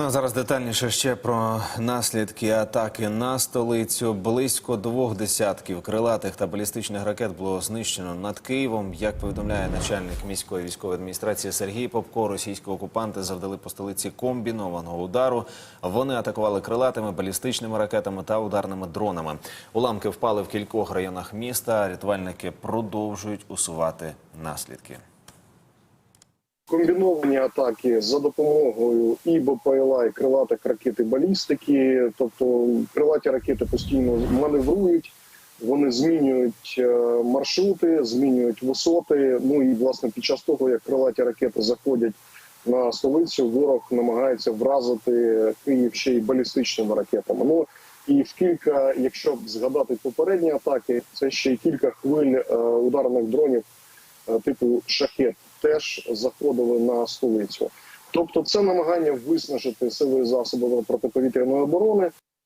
Ну а зараз детальніше ще про наслідки атаки на столицю. Близько двох десятків крилатих та балістичних ракет було знищено над Києвом. Як повідомляє начальник міської військової адміністрації Сергій Попко, російські окупанти завдали по столиці комбінованого удару. Вони атакували крилатими, балістичними ракетами та ударними дронами. Уламки впали в кількох районах міста. Рятувальники продовжують усувати наслідки. Комбіновані атаки за допомогою і БПЛА, і крилатих ракет і балістики. Тобто крилаті ракети постійно маневрують, вони змінюють е, маршрути, змінюють висоти. Ну і власне під час того, як крилаті ракети заходять на столицю, ворог намагається вразити Київ ще й балістичними ракетами. Ну і в кілька, якщо згадати попередні атаки, це ще й кілька хвиль е, ударних дронів е, типу шахет теж заходили на столицю. Тобто, це намагання виснажити сили і засоби протиповітряної оборони.